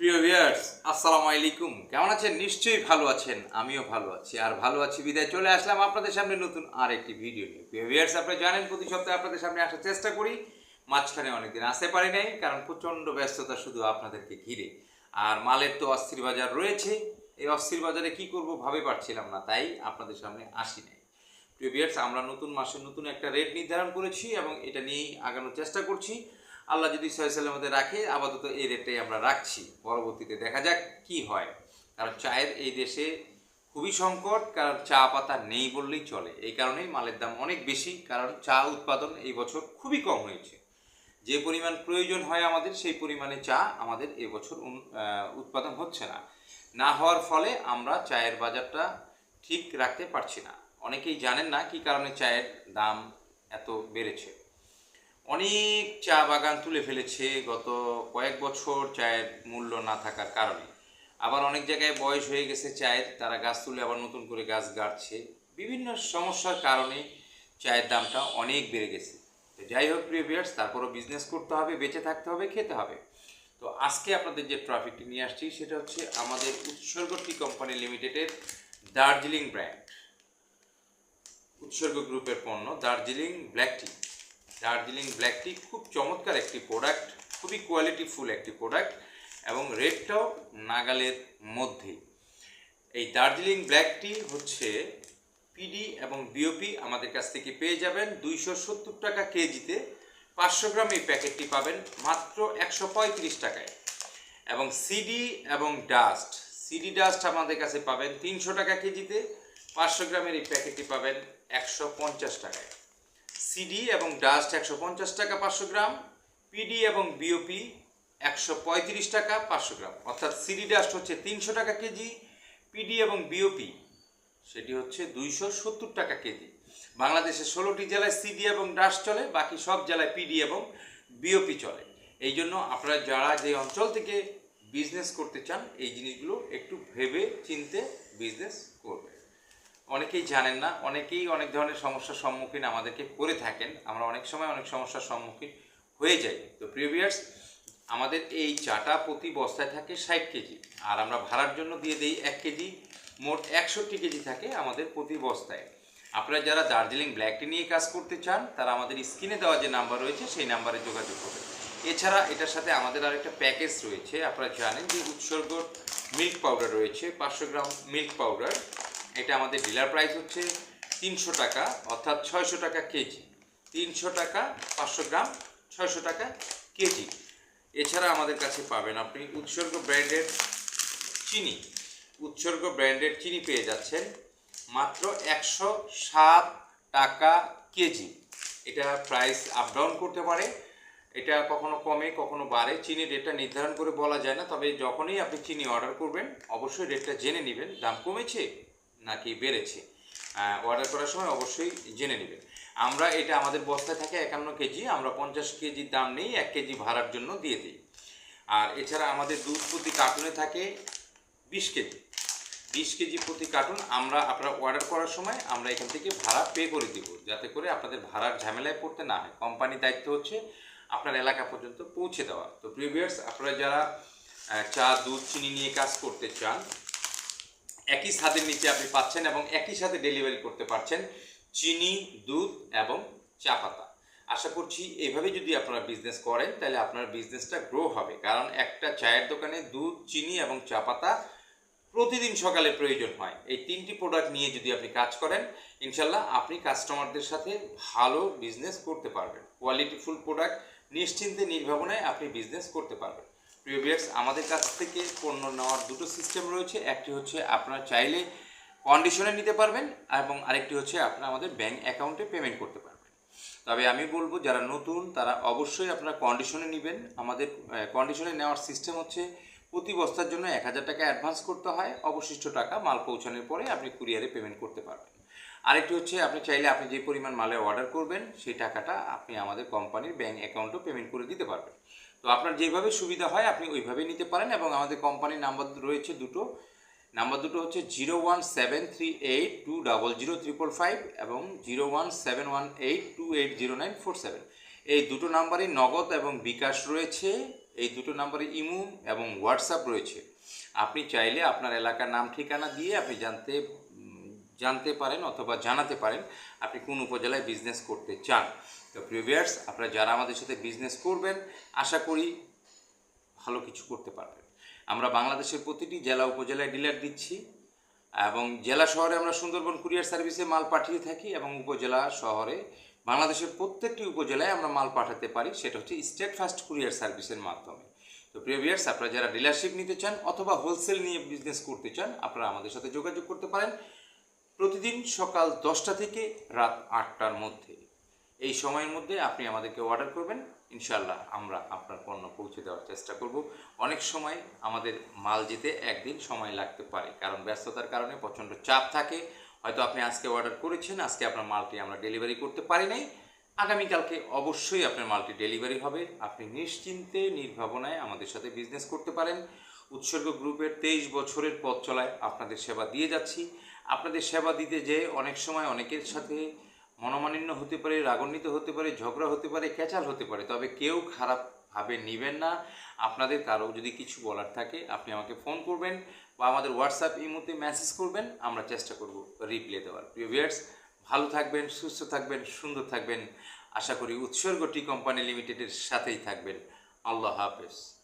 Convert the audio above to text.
প্রিয় ভিউয়ার্স, আসসালামু আলাইকুম। কেমন আছেন? নিশ্চয়ই ভালো আছেন। আমিও ভালো আছি। আর ভালো আছি বিদায়। চলে আসলাম আপনাদের সামনে নতুন আর একটি ভিডিও নিয়ে। প্রিয় ভিউয়ার্স, আপনারা জানেন, প্রতি সপ্তাহে আপনাদের সামনে আসার চেষ্টা করি। মাঝখানে অনেকদিন আসতে পারি নাই, কারণ প্রচণ্ড ব্যস্ততা শুধু আপনাদেরকে ঘিরে। আর মালের তো অস্থির বাজার রয়েছে। এই অস্থির বাজারে কি করব ভাবে পারছিলাম না, তাই আপনাদের সামনে আসি নাই। প্রিয় ভিউয়ার্স, আমরা নতুন মাসে নতুন একটা রেট নির্ধারণ করেছি এবং এটা নিয়েই আগানোর চেষ্টা করছি। আল্লাহ যদি ছয় মধ্যে রাখে, আপাতত এই রেটটাই আমরা রাখছি। পরবর্তীতে দেখা যাক কি হয়। কারণ চায়ের এই দেশে খুবই সংকট, কারণ চা পাতা নেই বললেই চলে। এই কারণেই মালের দাম অনেক বেশি, কারণ চা উৎপাদন এই বছর খুবই কম হয়েছে। যে পরিমাণ প্রয়োজন হয় আমাদের, সেই পরিমাণে চা আমাদের এবছর উৎপাদন হচ্ছে না। না হওয়ার ফলে আমরা চায়ের বাজারটা ঠিক রাখতে পারছি না। অনেকেই জানেন না কি কারণে চায়ের দাম এত বেড়েছে। অনেক চা বাগান তুলে ফেলেছে গত কয়েক বছর চায়ের মূল্য না থাকার কারণে। আবার অনেক জায়গায় বয়স হয়ে গেছে চায়ের, তারা গাছ তুলে আবার নতুন করে গাছ গাড়ছে। বিভিন্ন সমস্যার কারণে চায়ের দামটা অনেক বেড়ে গেছে। তো যাই হোক, প্রিয় বিয়ার্স তারপরও বিজনেস করতে হবে, বেঁচে থাকতে হবে, খেতে হবে। তো আজকে আপনাদের যে ট্রাফিকটি নিয়ে আসছি, সেটা হচ্ছে আমাদের উৎসর্গ টি কোম্পানি লিমিটেডের দার্জিলিং ব্র্যান্ড উৎসর্গ গ্রুপের পণ্য Darjeeling black tea Darjeeling black tea খুব চমৎকার একটি প্রোডাক্ট খুবই কোয়ালিটিফুল একটি প্রোডাক্ট এবং রেটটাও নাগালের মধ্যে। এই দার্জিলিং ব্ল্যাক টি হচ্ছে পিডি এবং বিওপি আমাদের কাছ থেকে পেয়ে যাবেন দুইশো সত্তর টাকা কেজিতে। পাঁচশো গ্রাম এই প্যাকেটটি পাবেন মাত্র একশো পঁয়ত্রিশ টাকায়। এবং সিডি এবং ডাস্ট সিডি ডাস্ট আমাদের কাছে পাবেন তিনশো টাকা কেজিতে। পাঁচশো গ্রামের এই প্যাকেটটি পাবেন একশো পঞ্চাশ টাকায়। সিডি এবং ডাস্ট একশো পঞ্চাশ টাকা পাঁচশো গ্রাম পিডি এবং বিওপি একশো পঁয়ত্রিশ টাকা পাঁচশো গ্রাম। অর্থাৎ সিডি ডাস্ট হচ্ছে তিনশো টাকা কেজি পিডি এবং বিওপি সেটি হচ্ছে দুইশো সত্তর টাকা কেজি। বাংলাদেশের ষোলোটি জেলায় সিডি এবং ডাস্ট চলে, বাকি সব জেলায় পিডি এবং বিওপি চলে। এই জন্য আপনারা যারা যে অঞ্চল থেকে বিজনেস করতে চান, এই জিনিসগুলো একটু ভেবে চিনতে বিজনেস করবেন। অনেকেই জানেন না, অনেকেই অনেক ধরনের সমস্যার সম্মুখীন আমাদেরকে করে থাকেন। আমরা অনেক সময় অনেক সমস্যার সম্মুখীন হয়ে যাই। তো প্রিভিয়ার্স আমাদের এই চাটা প্রতি বস্তায় থাকে ষাট কেজি। আর আমরা ভাড়ার জন্য দিয়ে দিই এক কেজি, মোট একষট্টি কেজি থাকে আমাদের প্রতি বস্তায়। আপনারা যারা দার্জিলিং ব্ল্যাক টি নিয়ে কাজ করতে চান, তারা আমাদের স্ক্রিনে দেওয়া যে নাম্বার রয়েছে, সেই নাম্বারে যোগাযোগ করবেন। এছাড়া এটার সাথে আমাদের আরেকটা প্যাকেজ রয়েছে। আপনারা জানেন যে উৎসর্গ মিল্ক পাউডার রয়েছে, পাঁচশো গ্রাম মিল্ক পাউডার এটা আমাদের ডিলার প্রাইস হচ্ছে তিনশো টাকা, অর্থাৎ ছয়শো টাকা কেজি। তিনশো টাকা পাঁচশো গ্রাম, ছয়শো টাকা কেজি। এছাড়া আমাদের কাছে পাবেন আপনি উৎসর্গ ব্র্যান্ডের চিনি। উৎসর্গ ব্র্যান্ডের চিনি পেয়ে যাচ্ছেন মাত্র একশো সাত টাকা কেজি। এটা প্রাইস আপ ডাউন করতে পারে, এটা কখনো কমে, কখনো বাড়ে। চিনির রেটটা নির্ধারণ করে বলা যায় না, তবে যখনই আপনি চিনি অর্ডার করবেন, অবশ্যই রেটটা জেনে নেবেন। দাম কমেছে? নাকি বেড়েছে অর্ডার করার সময় অবশ্যই জেনে নেবেন আমরা এটা আমাদের বস্তায় থাকে একান্ন কেজি, আমরা পঞ্চাশ কেজির দাম নেই, এক কেজি ভাড়ার জন্য দিয়ে দিই। আর এছাড়া আমাদের দুধ প্রতি কার্টুনে থাকে বিশ কেজি। বিশ কেজি প্রতি কার্টুন আমরা আপনারা অর্ডার করার সময় আমরা এখান থেকে ভাড়া পে করে দিব, যাতে করে আপনাদের ভাড়ার ঝামেলায় পড়তে না হয়। কোম্পানির দায়িত্ব হচ্ছে আপনার এলাকা পর্যন্ত পৌঁছে দেওয়া। তো প্রিভিয়ার্স আপনারা যারা চা, দুধ, চিনি নিয়ে কাজ করতে চান একই ছাদের নিচে আপনি পাচ্ছেন এবং একই সাথে ডেলিভারি করতে পারছেন চিনি, দুধ এবং চা পাতা। আশা করছি এইভাবে যদি আপনারা বিজনেস করেন, তাহলে আপনার বিজনেসটা গ্রো হবে। কারণ একটা চায়ের দোকানে দুধ, চিনি এবং চা পাতা প্রতিদিন সকালে প্রয়োজন হয়। এই তিনটি প্রোডাক্ট নিয়ে যদি আপনি কাজ করেন, ইনশাল্লাহ আপনি কাস্টমারদের সাথে ভালো বিজনেস করতে পারবেন। কোয়ালিটিফুল প্রোডাক্ট নিশ্চিন্তে, নির্ভাবনায় আপনি বিজনেস করতে পারবেন। প্রিয় ভিউয়ার্স, আমাদের কাছ থেকে পণ্য নেওয়ার দুটো সিস্টেম রয়েছে। একটি হচ্ছে আপনারা চাইলে কন্ডিশনে নিতে পারবেন এবং আরেকটি হচ্ছে আপনারা আমাদের ব্যাংক অ্যাকাউন্টে পেমেন্ট করতে পারবেন। তবে আমি বলব, যারা নতুন, তারা অবশ্যই আপনারা কন্ডিশনে নেবেন। আমাদের কন্ডিশনে নেওয়ার সিস্টেম হচ্ছে প্রতি বস্তার জন্য এক হাজার টাকা অ্যাডভান্স করতে হয়। অবশিষ্ট টাকা মাল পৌঁছানোর পরে আপনি কুরিয়ারে পেমেন্ট করতে পারবেন। আরেকটি হচ্ছে, আপনি চাইলে আপনি যে পরিমাণ মালে অর্ডার করবেন, সেই টাকাটা আপনি আমাদের কোম্পানির ব্যাঙ্ক অ্যাকাউন্টও পেমেন্ট করে দিতে পারবেন। তো আপনার যেভাবে সুবিধা হয়, আপনি ওইভাবেই নিতে পারেন এবং আমাদের কোম্পানির নাম্বার রয়েছে দুটো। নাম্বার দুটো হচ্ছে zero one seven three eight two double zero triple five এবং zero one seven one eight two eight zero nine four seven এই দুটো নাম্বারই নগদ এবং বিকাশ রয়েছে, এই দুটো নাম্বারে ইমো এবং হোয়াটসঅ্যাপ রয়েছে। আপনি চাইলে আপনার এলাকার নাম, ঠিকানা দিয়ে আপনি জানতে জানতে পারেন অথবা জানাতে পারেন আপনি কোন উপজেলায় বিজনেস করতে চান। তো প্রিভিয়ার্স আপনারা যারা আমাদের সাথে বিজনেস করবেন, আশা করি ভালো কিছু করতে পারবেন। আমরা বাংলাদেশের প্রতিটি জেলা উপজেলায় ডিলার দিচ্ছি এবং জেলা শহরে আমরা সুন্দরবন কুরিয়ার সার্ভিসে মাল পাঠিয়ে থাকি এবং উপজেলা শহরে বাংলাদেশের প্রত্যেকটি উপজেলায় আমরা মাল পাঠাতে পারি, সেটা হচ্ছে স্টেট ফাস্ট কুরিয়ার সার্ভিসের মাধ্যমে। তো প্রিভিয়ার্স আপনারা যারা ডিলারশিপ নিতে চান অথবা হোলসেল নিয়ে বিজনেস করতে চান, আপনারা আমাদের সাথে যোগাযোগ করতে পারেন। প্রতিদিন সকাল দশটা থেকে রাত আটটার মধ্যে। এই সময়ের মধ্যে আপনি আমাদেরকে অর্ডার করবেন। ইনশাল্লাহ আমরা আপনার পণ্য পৌঁছে দেওয়ার চেষ্টা করব। অনেক সময় আমাদের মাল যেতে একদিন সময় লাগতে পারে, কারণ ব্যস্ততার কারণে প্রচণ্ড চাপ থাকে। হয়তো আপনি আজকে অর্ডার করেছেন, আজকে আপনার মালটি আমরা ডেলিভারি করতে পারি নাই। আগামীকালকে অবশ্যই আপনার মালটি ডেলিভারি হবে। আপনি নিশ্চিন্তে, নির্ভাবনায় আমাদের সাথে বিজনেস করতে পারেন। উৎসর্গ গ্রুপের তেইশ বছরের পথ চলায় আপনাদের সেবা দিয়ে যাচ্ছি। আপনাদের সেবা দিতে যে অনেক সময় অনেকের সাথে মনোমালিন্য হতে পারে, রাগান্বিত হতে পারে, ঝগড়া হতে পারে, ক্যাচাল হতে পারে। তবে কেউ খারাপভাবে নেবেন না। আপনাদের কারও যদি কিছু বলার থাকে, আপনি আমাকে ফোন করবেন বা আমাদের হোয়াটসঅ্যাপ ইমোতে মেসেজ করবেন, আমরা চেষ্টা করব রিপ্লাই দেওয়ার। প্রিয় ভিউয়ার্স, ভালো থাকবেন, সুস্থ থাকবেন, সুন্দর থাকবেন। আশা করি উৎসর্গ টি কোম্পানি লিমিটেডের সাথেই থাকবেন। আল্লাহ হাফেজ।